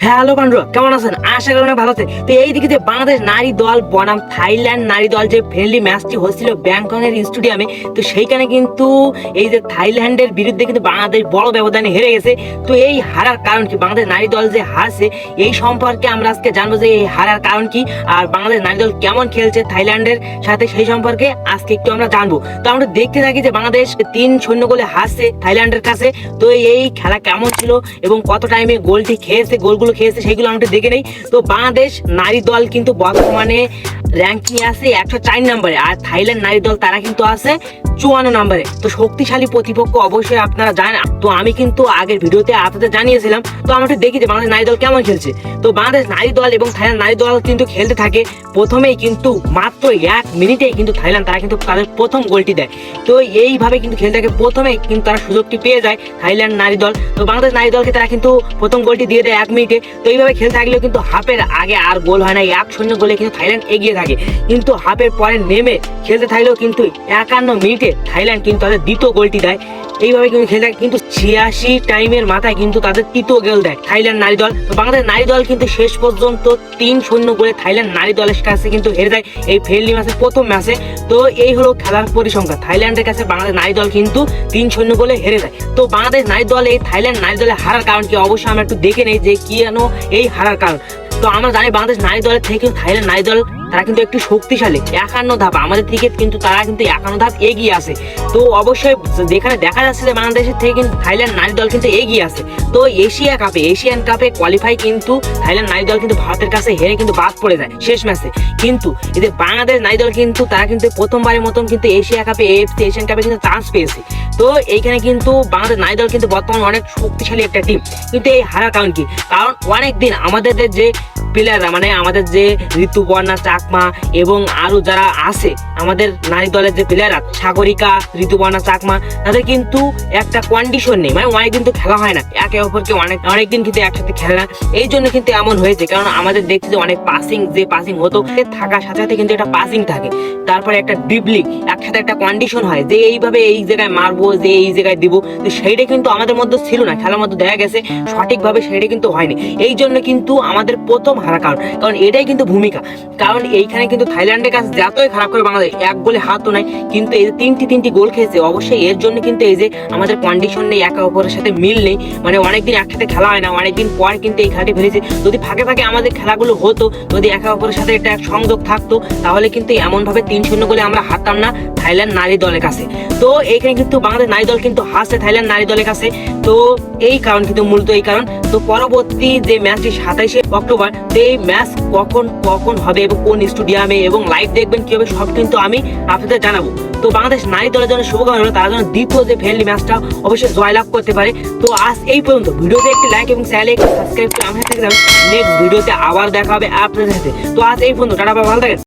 Hello বন্ধুরা কেমন আছেন? আশা করি অনেক ভালো আছে তো এইদিকে যে বাংলাদেশ নারী দল, বনাম থাইল্যান্ড নারী দল যে ফ্রেন্ডলি ম্যাচটি হচ্ছিল ব্যাংককের স্টেডিয়ামে তো সেইখানে কিন্তু এই যে থাইল্যান্ডের বিরুদ্ধে কিন্তু বাংলাদেশ বড় ব্যবধানে হেরে গেছে। তো এই হারার কারণ কি? বাংলাদেশ নারী দল যে হারছে, এই সম্পর্কে আমরা আজকে জানব যে এই হারার কারণ কি, আর বাংলাদেশ নারী দল কেমন খেলছে থাইল্যান্ডের সাথে সেই সম্পর্কে আজকে একটু আমরা জানব। তো আমরা দেখতে থাকি যে বাংলাদেশ তিন শূন্য গোলে হারছে থাইল্যান্ডের কাছে। তো এই খেলা কেমন ছিল এবং কত টাইমে গোলটি খেয়েছে? গোলগুলো খেয়েছে সেগুলো আমি একটু দেখে নেই। তো বাংলাদেশ নারী দল কিন্তু বর্তমানে র্যাঙ্কিং আছে একশো চার নম্বরে। আর থাইল্যান্ড নারী দল তারা কিন্তু আছে চুয়ান্ন নম্বরে। তো শক্তিশালী প্রতিপক্ষ অবশ্যই আপনারা জানেন। তো আমি কিন্তু আগের ভিডিওতে আপনাদের জানিয়েছিলাম, তো আমরা দেখি যে বাংলাদেশ নারী দল কেমন খেলছে। তো বাংলাদেশ নারী দল এবং থাইল্যান্ড নারী দল কিন্তু খেলতে থাকে। প্রথমেই কিন্তু মাত্র এক মিনিটেই কিন্তু থাইল্যান্ড তারা কিন্তু তাদের প্রথম গোলটি দেয়। তো এইভাবে কিন্তু খেলতে থাকে। প্রথমেই কিন্তু তারা সুযোগটি পেয়ে যায় থাইল্যান্ড নারী দল। তো বাংলাদেশ নারী দলকে তারা কিন্তু প্রথম গোলটি দিয়ে দেয় এক মিনিটে। তো এইভাবে খেলতে থাকলেও কিন্তু হাফের আগে আর গোল হয় না। এক শূন্য গোলে কিন্তু থাইল্যান্ড এগিয়ে থাকে কিন্তু হাফের পরে নেমে খেলতে থাকলেও কিন্তু একান্ন মিনিটে থাইল্যান্ড কিন্তু তাদের দ্বিতীয় গোলটি দেয়। এইভাবে কিন্তু খেলে থাকে। কিন্তু ছিয়াশি টাইমের মাথায় কিন্তু তাদের তৃতীয় গোল দেয় থাইল্যান্ড নারী দল। তো বাংলাদেশ নারী দল কিন্তু শেষ পর্যন্ত তিন শূন্য গোলে থাইল্যান্ড নারী দলের কাছে কিন্তু হেরে যায় এই ফ্রেন্ডলি ম্যাচের প্রথম ম্যাচে। তো এই হলো খেলার পরিসংখ্যান। থাইল্যান্ডের কাছে বাংলাদেশ নারী দল কিন্তু তিন শূন্য গোলে হেরে যায়। তো বাংলাদেশ নারী দল এই থাইল্যান্ড নারী দলে হারার কারণ কি অবশ্যই আমরা একটু দেখে নেই যে কি এই হারার কারণ। তো আমরা জানি বাংলাদেশ নারী দলের থেকে থাইল্যান্ড নারী দল তারা কিন্তু একটু শক্তিশালী, একান্ন ধাপ। আমাদের থেকে কিন্তু তারা কিন্তু একান্ন ধাপ এগিয়ে আছে। তো অবশ্যই যেখানে দেখা যাচ্ছে যে বাংলাদেশের থেকে কিন্তু থাইল্যান্ড নারী দল কিন্তু এগিয়ে আছে। তো এশিয়া কাপে এশিয়ান কাপে কোয়ালিফাই কিন্তু থাইল্যান্ড নারী দল কিন্তু ভারতের কাছে হেরে কিন্তু বাদ পড়ে যায় শেষ ম্যাচে কিন্তু এদের বাংলাদেশ নারী দল কিন্তু তারা কিন্তু প্রথমবারের মতন কিন্তু এশিয়া কাপে এফসি এশিয়ান কাপে কিন্তু চান্স পেয়েছে। তো এইখানে কিন্তু বাংলাদেশ নারী দল কিন্তু বর্তমানে অনেক শক্তিশালী একটা টিম কিন্তু এই হারার কারণ কি? কারণ অনেক দিন আমাদের যে প্লেয়াররা মানে আমাদের যে ঋতুপর্ণা চাকমা এবং আরও যারা আছে, আমাদের নারী দলের যে প্লেয়াররা সাগরিকা, ঋতুপর্ণা চাকমা, তাদের কিন্তু একটা কন্ডিশন নেই। মানে অনেকদিন তো খেলা হয় না। একে অপরকে অনেক অনেকদিন কিন্তু একসাথে খেলে না। এই জন্য কিন্তু এমন হয়েছে, কারণ আমাদের দেখছি যে অনেক পাসিং যে পাসিং হতো থাকার সাথে সাথে কিন্তু একটা পাসিং থাকে। তারপরে একটা ডিবলি একসাথে একটা কন্ডিশন হয় যে এইভাবে এই জায়গায় মারবো, যে এই জায়গায় দিব। তো সেইটা কিন্তু আমাদের মধ্যে ছিল না, খেলার মধ্যে দেখা গেছে, সঠিকভাবে সেইটা কিন্তু হয়নি। এই জন্য কিন্তু আমাদের প্রথম হারা কারণ কারণ এটাই কিন্তু ভূমিকা। কারণ এইখানে কিন্তু থাইল্যান্ডের কাছে যতই খারাপ করে বাংলাদেশ, এক গোলে হাত তো নাই, কিন্তু এই তিনটি তিনটি গোল খেয়েছে। অবশ্যই এর জন্য কিন্তু এই যে আমাদের কন্ডিশন নেই, একে অপরের সাথে মিল নেই মানে অনেকদিন একসাথে খেলা হয় না, অনেকদিন পর কিন্তু এই খেলাটি ফেলেছে যদি ফাঁকে ফাঁকে আমাদের খেলাগুলো হতো, যদি একে অপরের সাথে একটা সংযোগ থাকতো, তাহলে কিন্তু এমন ভাবে তিন শূন্য গোলে আমরা হারতাম না থাইল্যান্ড নারী দলের কাছে। তো এইখানে কিন্তু বাংলাদেশ নারী দল কিন্তু হাসছে থাইল্যান্ড নারী দলের কাছে। তো এই কারণ কিন্তু মূলত এই কারণ। তো পরবর্তী যে ম্যাচটি সাতাইশে অক্টোবর তো এই ম্যাচ কখন কখন হবে এবং কোন স্টেডিয়ামে এবং লাইভ দেখবেন কীভাবে সব কিন্তু আমি আপনাদের জানাব। তো বাংলাদেশ নারী দলের জন্য শুভকামনা হলো তারা যেন দ্বিতীয় যে ফ্রেন্ডলি ম্যাচটা অবশ্যই জয়লাভ করতে পারে। তো আজ এই পর্যন্ত। ভিডিওতে একটি লাইক এবং চ্যানেলে একটি সাবস্ক্রাইব করে আমার সাথে নেক্সট ভিডিওতে আবার দেখা হবে আপনাদের সাথে। তো আজ এই পর্যন্ত। টাটা ভালো থাকেন।